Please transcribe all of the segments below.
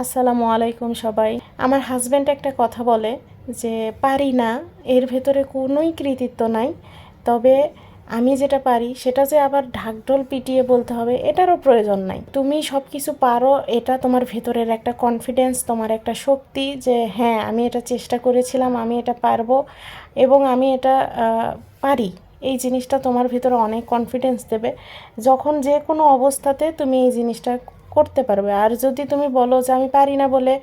আসসালামু আলাইকুম সবাই। আমার হাজব্যান্ড একটা কথা বলে যে, পারি না, এর ভেতরে কোনোই কৃতিত্ব নাই। তবে আমি যেটা পারি, সেটা যে আবার ঢাকঢোল পিটিয়ে বলতে হবে, এটারও প্রয়োজন নাই। তুমি সব কিছু পারো, এটা তোমার ভেতরের একটা কনফিডেন্স তোমার একটা শক্তি যে হ্যাঁ আমি এটা চেষ্টা করেছিলাম, আমি এটা পারব এবং আমি এটা পারি। এই জিনিসটা তোমার ভিতরে অনেক কনফিডেন্স দেবে। যখন যে কোনো অবস্থাতে তুমি এই জিনিসটা করতে পারবে। আর যদি তুমি বলো যে আমি পারি না বলে,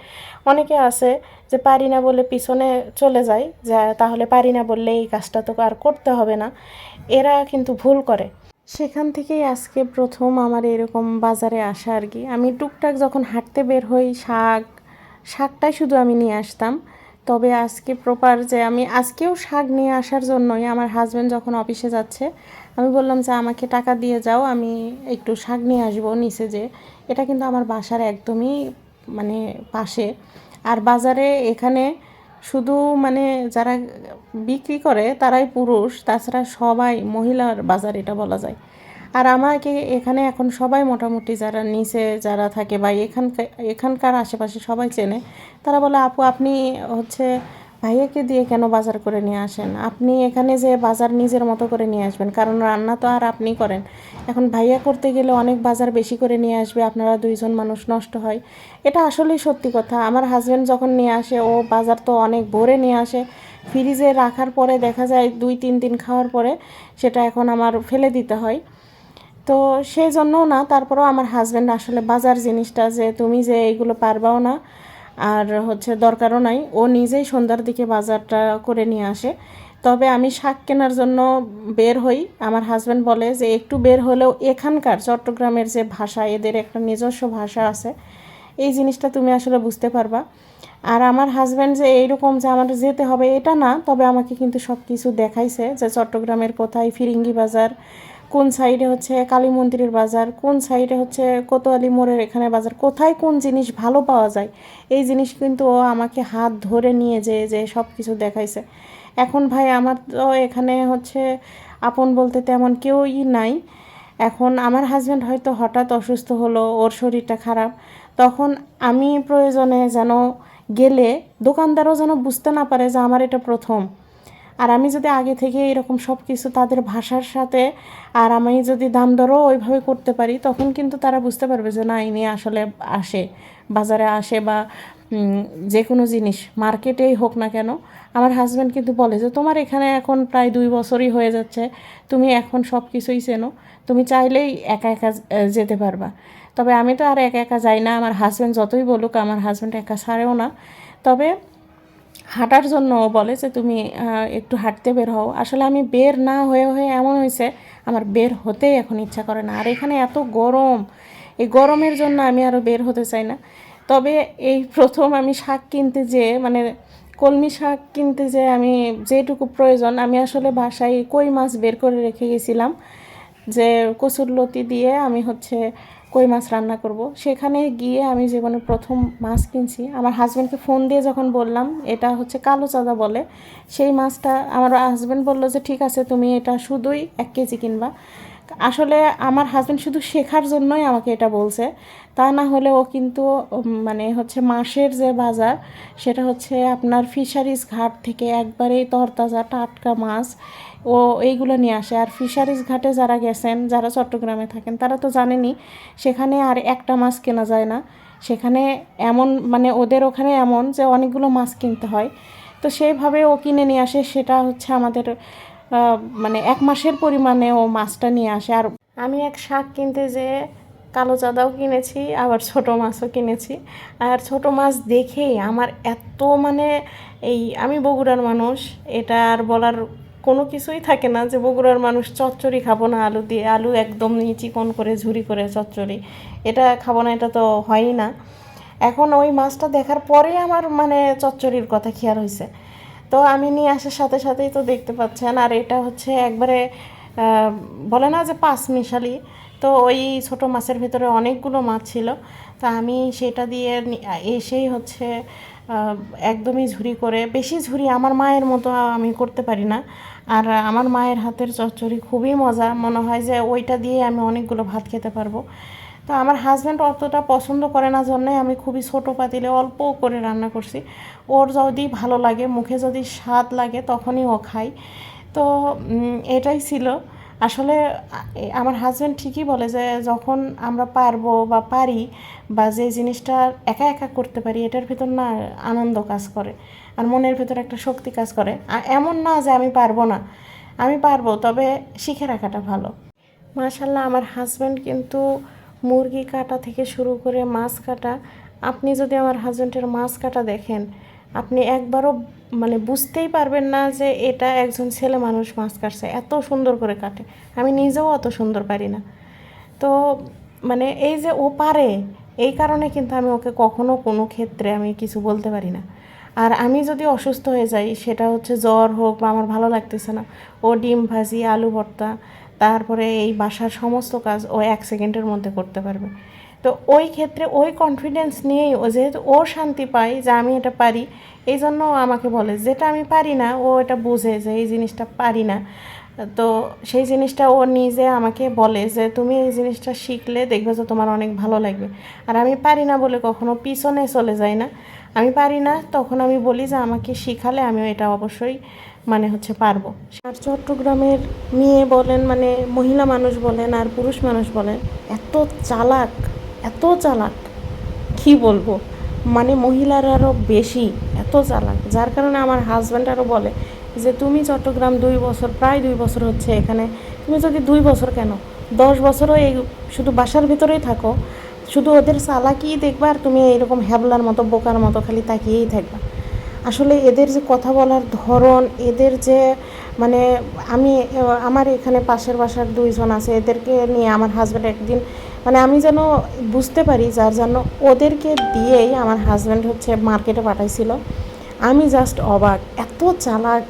অনেকে আছে যে পারি না বলে পিছনে চলে যায়, যে তাহলে পারি না বললে এই কাজটা তো আর করতে হবে না। এরা কিন্তু ভুল করে। সেখান থেকেই আজকে প্রথম আমার এরকম বাজারে আসা আর কি। আমি টুকটাক যখন হাঁটতে বের হই, শাক, শাকটাই শুধু আমি নিয়ে আসতাম। তবে আজকে প্রপার যে আমি আজকেও শাক নিয়ে আসার জন্যই আমার হাজব্যান্ড যখন অফিসে যাচ্ছে, আমি বললাম যে আমাকে টাকা দিয়ে যাও, আমি একটু শাক নিয়ে আসব নিচে যে এটা কিন্তু আমার বাসার একদমই মানে পাশে। আর বাজারে এখানে শুধু মানে যারা বিক্রি করে তারাই পুরুষ, তাছাড়া সবাই মহিলার বাজার এটা বলা যায়। আর আমাকে এখানে এখন সবাই মোটামুটি যারা নিচে যারা থাকে বা এখানকার এখানকার আশেপাশে সবাই চেনে, তারা বলে, আপু, আপনি হচ্ছে ভাইয়াকে দিয়ে কেন বাজার করে নিয়ে আসেন? আপনি এখানে যে বাজার নিজের মতো করে নিয়ে আসবেন, কারণ রান্না তো আর আপনি করেন। এখন ভাইয়া করতে গেলে অনেক বাজার বেশি করে নিয়ে আসবে, আপনারা দুইজন মানুষ নষ্ট হয়। এটা আসলেই সত্যি কথা। আমার হাজব্যান্ড যখন নিয়ে আসে, ও বাজার তো অনেক ভরে নিয়ে আসে। ফ্রিজে রাখার পরে দেখা যায় দুই, তিন দিন খাওয়ার পরে সেটা এখন আমার ফেলে দিতে হয়। তো সেই জন্যও না, তারপরেও আমার হাজব্যান্ড আসলে বাজার জিনিসটা যে তুমি যে এইগুলো পারবাও না আর হচ্ছে দরকারও নাই। ও নিজেই সন্ধ্যার দিকে বাজারটা করে নিয়ে আসে। তবে আমি শাক কেনার জন্য বের হই। আমার হাজব্যান্ড বলে যে, একটু বের হলেও এখানকার চট্টগ্রামের যে ভাষা, এদের একটা নিজস্ব ভাষা আছে। এই জিনিসটা তুমি আসলে বুঝতে পারবা। আর আমার হাজব্যান্ড যে এইরকম যে আমার যেতে হবে, এটা না। তবে আমাকে কিন্তু সব কিছু দেখাইছে যে, চট্টগ্রামের কোথায় ফিরিঙ্গি বাজার কোন সাইডে হচ্ছে কালী মন্দিরের বাজার, কোন সাইডে হচ্ছে কোতোয়ালি মোড়ের এখানে বাজার, কোথায় কোন জিনিস ভালো পাওয়া যায়, এই জিনিস কিন্তু ও আমাকে হাত ধরে নিয়ে যে যে সব কিছু দেখাইছে। এখন ভাই আমার তো এখানে হচ্ছে আপন বলতে তেমন কেউই নাই। এখন আমার হাজব্যান্ড হয়তো হঠাৎ অসুস্থ হলো, ওর শরীরটা খারাপ, তখন আমি প্রয়োজনে যেন গেলে দোকানদারও যেন বুঝতে না পারে যে আমার এটা প্রথম। আর আমি যদি আগে থেকে এরকম সব কিছু তাদের ভাষার সাথে আর আমি যদি দাম দরও ওইভাবে করতে পারি, তখন কিন্তু তারা বুঝতে পারবে যে না, ইনি আসলে আসে, বাজারে আসে বা যে কোনো জিনিস, মার্কেটেই হোক না কেন। আমার হাজব্যান্ড কিন্তু বলে যে, তোমার এখানে এখন প্রায় দুই বছরই হয়ে যাচ্ছে, তুমি এখন সব কিছুই চেনো, তুমি চাইলেই একা একা যেতে পারবা। তবে আমি তো আর একা একা যাই না, আমার হাজব্যান্ড যতই বলুক, আমার হাজব্যান্ড একা ছাড়েও না। তবে হাঁটার জন্য বলে যে তুমি একটু হাঁটতে বের হও। আসলে আমি বের না হয়ে হয়ে এমন হয়েছে, আমার বের হতেই এখন ইচ্ছা করে না। আর এখানে এত গরম, এই গরমের জন্য আমি আরও বের হতে চাই না। তবে এই প্রথম আমি শাক কিনতে যেয়ে মানে কলমি শাক কিনতে যে আমি যেটুকু প্রয়োজন, আমি আসলে বাসায় কই মাছ বের করে রেখে গেছিলাম যে কচুর লতি দিয়ে আমি হচ্ছে কই মাছ রান্না করব? সেখানে গিয়ে আমি জীবনে প্রথম মাছ কিনছি। আমার হাজব্যান্ডকে ফোন দিয়ে যখন বললাম, এটা হচ্ছে কালো চাঁদা বলে, সেই মাছটা আমার হাজব্যান্ড বলল যে, ঠিক আছে, তুমি এটা শুধুই এক কেজি কিনবা। আসলে আমার হাজব্যান্ড শুধু শেখার জন্যই আমাকে এটা বলছে। তা না হলে ও কিন্তু মানে হচ্ছে মাসের যে বাজার, সেটা হচ্ছে আপনার ফিশারিজ ঘাট থেকে একবারেই তরতাজা টাটকা মাছ, ও এইগুলো নিয়ে আসে। আর ফিশারিজ ঘাটে যারা গেছেন, যারা চট্টগ্রামে থাকেন, তারা তো জানেনই, সেখানে আর একটা মাছ কেনা যায় না। সেখানে এমন মানে ওদের ওখানে এমন যে অনেকগুলো মাছ কিনতে হয়। তো সেইভাবে ও কিনে নিয়ে আসে, সেটা হচ্ছে আমাদের মানে এক মাসের পরিমাণে ও মাছটা নিয়ে আসে। আর আমি এক শাক কিনতে যে কালো চাঁদাও কিনেছি, আবার ছোট মাছও কিনেছি। আর ছোট মাছ দেখেই আমার এত মানে এই আমি বগুড়ার মানুষ, এটা আর বলার কোনো কিছুই থাকে না যে বগুড়ার মানুষ চচ্চড়ি খাব না আলু দিয়ে, আলু একদম চিকন করে ঝুরি করে চচ্চড়ি। এটা খাব না, এটা তো হয়ই না। এখন ওই মাছটা দেখার পরেই আমার মানে চচ্চড়ির কথা খেয়াল হয়েছে তো আমি নিয়ে আসার সাথে সাথেই তো দেখতে পাচ্ছেন, আর এটা হচ্ছে একবারে বলে না যে পাঁচ মিশালি। তো ওই ছোট মাছের ভিতরে অনেকগুলো মাছ ছিল। তা আমি সেটা দিয়ে এসেই হচ্ছে একদমই ঝুরি করে, বেশি ঝুরি আমার মায়ের মতো আমি করতে পারি না। আর আমার মায়ের হাতের চচ্চড়ি খুবই মজা, মনে হয় যে ওইটা দিয়ে আমি অনেকগুলো ভাত খেতে পারব। তো আমার হাজব্যান্ড অতটা পছন্দ করে না, জন্যই আমি খুবই ছোটো পাতিলে অল্প করে রান্না করছি। ওর যদি ভালো লাগে, মুখে যদি স্বাদ লাগে, তখনই ও খায়। তো এটাই ছিল। আসলে আমার হাজব্যান্ড ঠিকই বলে যে, যখন আমরা পারব বা পারি বা যে জিনিসটা একা একা করতে পারি, এটার ভিতর না আনন্দ কাজ করে আর মনের ভিতর একটা শক্তি কাজ করে। এমন না যে আমি পারব না। আমি পারব, তবে শিখে রাখাটা ভালো। মাশাল্লাহ আমার হাজব্যান্ড কিন্তু মুরগি কাটা থেকে শুরু করে মাছ কাটা, আপনি যদি আমার হাজব্যান্ডের মাছ কাটা দেখেন, আপনি একবারও মানে বুঝতেই পারবেন না যে এটা একজন ছেলে মানুষ মাছ কাটছে, এত সুন্দর করে কাটে। আমি নিজেও অত সুন্দর পারি না। তো মানে এই যে ও পারে, এই কারণে কিন্তু আমি ওকে কখনো কোনো ক্ষেত্রে আমি কিছু বলতে পারি না। আর আমি যদি অসুস্থ হয়ে যাই, সেটা হচ্ছে জ্বর হোক বা আমার ভালো লাগতেছে না, ও ডিম ভাজি, আলু ভর্তা তারপরে এই বাসার সমস্ত কাজ ও এক সেকেন্ডের মধ্যে করতে পারবে। তো ওই ক্ষেত্রে ওই কনফিডেন্স নিয়েই ও যেহেতু ও শান্তি পায় যে আমি এটা পারি এই জন্য আমাকে বলে, যেটা আমি পারি না, ও এটা বোঝে যে এই জিনিসটা পারি না। তো সেই জিনিসটা ও নিজে আমাকে বলে যে, তুমি এই জিনিসটা শিখলে দেখবে যে তোমার অনেক ভালো লাগবে। আর আমি পারি না বলে কখনো পিছনে চলে যাই না। আমি পারি না, তখন আমি বলি যে, আমাকে শিখালে আমিও এটা অবশ্যই মানে হচ্ছে পারব। আর চট্টগ্রামের মেয়ে বলেন মানে মহিলা মানুষ বলেন আর পুরুষ মানুষ বলেন, এত চালাক এত চালাক, কি বলব? মানে মহিলার আরও বেশি, এত চালাক। যার কারণে আমার হাজব্যান্ড আরও বলে যে তুমি চট্টগ্রাম দুই বছর, প্রায় দুই বছর হচ্ছে এখানে। তুমি যদি দুই বছর কেন? দশ বছরও এই শুধু বাসার ভিতরেই থাকো। শুধু ওদের চালাকি দেখবা আর তুমি এরকম হ্যাবলার মতো, বোকার মতো খালি তাকিয়েই থাকবা। আসলে এদের যে কথা বলার ধরন, এদের যে মানে আমি, আমার এখানে পাশের বাসার দুইজন আছে, এদেরকে নিয়ে আমার হাজব্যান্ড একদিন মানে আমি যেন বুঝতে পারি যার জন্য ওদেরকে দিয়েই আমার হাজব্যান্ড হচ্ছে মার্কেটে পাঠাইছিল। আমি জাস্ট অবাক এত চালাক।